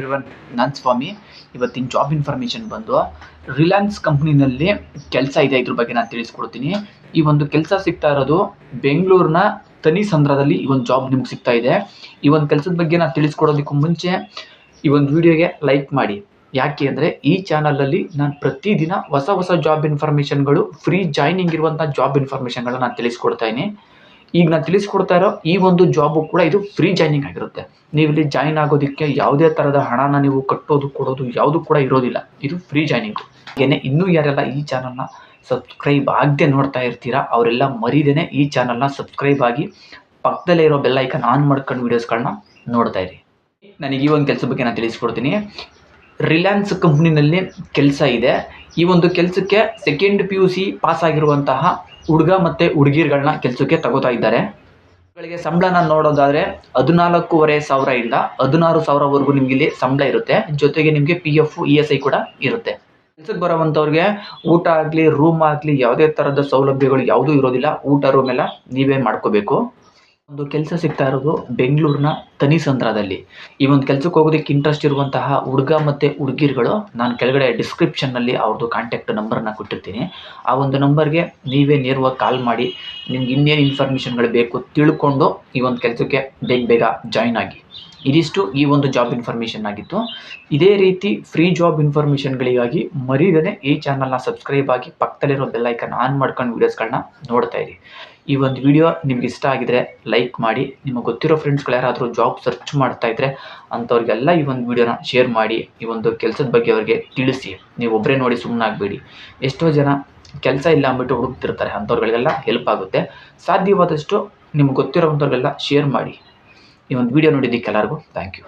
Everyone ನಾನು ಸ್ವಾಮಿ ಇವತ್ತಿನ job information ಬಂದು ರಿಲಯನ್ಸ್ ಕಂಪ್ನಿನಲ್ಲಿ ಕೆಲಸ ಇದೆ ಇದ್ರ ಬಗ್ಗೆ ನಾನು ತಿಳಿಸ್ಕೊಡ್ತೀನಿ. ಈ ಒಂದು ಕೆಲಸ ಸಿಗ್ತಾ ಇರೋದು ಬೆಂಗಳೂರಿನ ತನಿ ಸಂದ್ರದಲ್ಲಿ ಈ ಒಂದು ಜಾಬ್ ನಿಮ್ಗೆ ಸಿಗ್ತಾ ಇದೆ. ಈ ಒಂದು ಕೆಲಸದ ಬಗ್ಗೆ ನಾನು ತಿಳಿಸ್ಕೊಡೋದಕ್ಕೂ ಮುಂಚೆ ಈ ಒಂದು ವಿಡಿಯೋಗೆ ಲೈಕ್ ಮಾಡಿ. ಯಾಕೆ ಅಂದರೆ ಈ ಚಾನಲಲ್ಲಿ ನಾನು ಪ್ರತಿದಿನ ಹೊಸ ಹೊಸ ಜಾಬ್ ಇನ್ಫಾರ್ಮೇಷನ್ಗಳು ಫ್ರೀ ಜಾಯ್ನಿಂಗ್ ಇರುವಂಥ ಜಾಬ್ ಇನ್ಫಾರ್ಮೇಷನ್ಗಳನ್ನ ನಾನು ತಿಳಿಸ್ಕೊಡ್ತಾ ಇದ್ದೀನಿ. ಈಗ ನಾನು ತಿಳಿಸ್ಕೊಡ್ತಾ ಇರೋ ಈ ಒಂದು ಜಾಬು ಕೂಡ ಇದು ಫ್ರೀ ಜಾಯ್ನಿಂಗ್ ಆಗಿರುತ್ತೆ. ನೀವು ಇಲ್ಲಿ ಜಾಯಿನ್ ಆಗೋದಕ್ಕೆ ಯಾವುದೇ ಥರದ ಹಣನ ನೀವು ಕಟ್ಟೋದು, ಕೊಡೋದು ಯಾವುದು ಕೂಡ ಇರೋದಿಲ್ಲ. ಇದು ಫ್ರೀ ಜಾಯ್ನಿಂಗ್ ಏನೇ ಇನ್ನೂ ಯಾರೆಲ್ಲ ಈ ಚಾನಲ್ನ ಸಬ್ಸ್ಕ್ರೈಬ್ ಆಗದೆ ನೋಡ್ತಾ ಇರ್ತೀರಾ, ಅವರೆಲ್ಲ ಮರಿದೇನೆ ಈ ಚಾನಲ್ನ ಸಬ್ಸ್ಕ್ರೈಬ್ ಆಗಿ ಪಕ್ಕದಲ್ಲೇ ಇರೋ ಬೆಲ್ಲ ಐಕನ್ ಆನ್ ಮಾಡ್ಕೊಂಡು ವೀಡಿಯೋಸ್ಗಳನ್ನ ನೋಡ್ತಾ ಇರಿ. ನನಗೆ ಈ ಒಂದು ಕೆಲಸ ಬಗ್ಗೆ ನಾನು ತಿಳಿಸ್ಕೊಡ್ತೀನಿ. ರಿಲಯನ್ಸ್ ಕಂಪ್ನಿನಲ್ಲಿ ಕೆಲಸ ಇದೆ. ಈ ಒಂದು ಕೆಲಸಕ್ಕೆ second P U C pass ಆಗಿರುವಂತಹ ಹುಡುಗ ಮತ್ತು ಹುಡುಗಿರುಗಳನ್ನ ಕೆಲಸಕ್ಕೆ ತಗೋತಾ ಇದ್ದಾರೆ. ಗಳಿಗೆ ಸಂಬಳನ ನೋಡೋದಾದ್ರೆ ಹದಿನಾಲ್ಕೂವರೆ ಸಾವಿರದಿಂದ ಹದಿನಾರು ಸಾವಿರವರೆಗೂ ನಿಮ್ಗೆ ಇಲ್ಲಿ ಸಂಬಳ ಇರುತ್ತೆ. ಜೊತೆಗೆ ನಿಮಗೆ P F E S I ಕೂಡ ಇರುತ್ತೆ. ಕೆಲಸಕ್ಕೆ ಬರೋವಂಥವ್ರಿಗೆ ಊಟ ಆಗಲಿ ರೂಮ್ ಆಗಲಿ ಯಾವುದೇ ಥರದ ಸೌಲಭ್ಯಗಳು ಯಾವುದೂ ಇರೋದಿಲ್ಲ. ಊಟ ರೂಮ್ ಎಲ್ಲ ನೀವೇ ಮಾಡ್ಕೋಬೇಕು. ಒಂದು ಕೆಲಸ ಸಿಗ್ತಾ ಇರೋದು ಬೆಂಗಳೂರಿನ ತನಿಸಂದ್ರದಲ್ಲಿ ಈ ಒಂದು ಕೆಲಸಕ್ಕೆ ಹೋಗೋದಕ್ಕೆ ಇಂಟ್ರೆಸ್ಟ್ ಇರುವಂತಹ ಹುಡುಗ ಮತ್ತು ಹುಡುಗಿರುಗಳು, ನಾನು ಕೆಳಗಡೆ ಡಿಸ್ಕ್ರಿಪ್ಷನ್ನಲ್ಲಿ ಅವ್ರದ್ದು ಕಾಂಟ್ಯಾಕ್ಟ್ ನಂಬರನ್ನ ಕೊಟ್ಟಿರ್ತೀನಿ. ಆ ಒಂದು ನಂಬರ್ಗೆ ನೀವೇ ನೇರವಾಗಿ ಕಾಲ್ ಮಾಡಿ, ನಿಮ್ಗೆ ಇನ್ನೇನು ಇನ್ಫಾರ್ಮೇಷನ್ಗಳು ಬೇಕು ತಿಳ್ಕೊಂಡು ಈ ಒಂದು ಕೆಲಸಕ್ಕೆ ಬೇಗ ಬೇಗ ಜಾಯ್ನ್ ಆಗಿ. ಇದಿಷ್ಟು ಈ ಒಂದು ಜಾಬ್ ಇನ್ಫಾರ್ಮೇಷನ್ ಆಗಿತ್ತು. ಇದೇ ರೀತಿ ಫ್ರೀ ಜಾಬ್ ಇನ್ಫಾರ್ಮೇಷನ್ಗಳಿಗಾಗಿ ಮರೀದೇ ಈ ಚಾನಲ್ನ ಸಬ್ಸ್ಕ್ರೈಬ್ ಆಗಿ ಪಕ್ಕದಲ್ಲಿರೋ ಬೆಲ್ಲೈಕನ್ ಆನ್ ಮಾಡ್ಕೊಂಡು ವೀಡಿಯೋಸ್ಗಳನ್ನ ನೋಡ್ತಾ ಇರಿ. ಈ ಒಂದು ವಿಡಿಯೋ ನಿಮ್ಗೆ ಇಷ್ಟ ಆಗಿದ್ರೆ ಲೈಕ್ ಮಾಡಿ, ನಿಮಗೆ ಗೊತ್ತಿರೋ ಫ್ರೆಂಡ್ಸ್ಗಳು ಯಾರಾದರೂ ಜಾಬ್ ಸರ್ಚ್ ಮಾಡ್ತಾ ಇದ್ರೆ ಅಂಥವ್ರಿಗೆಲ್ಲ ಈ ಒಂದು ವಿಡಿಯೋನ ಶೇರ್ ಮಾಡಿ, ಈ ಒಂದು ಕೆಲಸದ ಬಗ್ಗೆ ಅವರಿಗೆ ತಿಳಿಸಿ. ನೀವು ಒಬ್ಬರೇ ನೋಡಿ ಸುಮ್ಮನಾಗಬೇಡಿ ಎಷ್ಟೋ ಜನ ಕೆಲಸ ಇಲ್ಲ ಅಂದ್ಬಿಟ್ಟು ಹುಡುಕ್ತಿರ್ತಾರೆ, ಅಂಥವ್ರಿಗೆಲ್ಲ ಹೆಲ್ಪ್ ಆಗುತ್ತೆ. ಸಾಧ್ಯವಾದಷ್ಟು ನಿಮ್ಗೆ ಗೊತ್ತಿರೋವಂಥವ್ರಿಗೆಲ್ಲ ಶೇರ್ ಮಾಡಿ. ಈ ಒಂದು ವಿಡಿಯೋ ನೋಡಿದ್ದಕ್ಕೆ ಎಲ್ಲರಿಗೂ ಥ್ಯಾಂಕ್ ಯು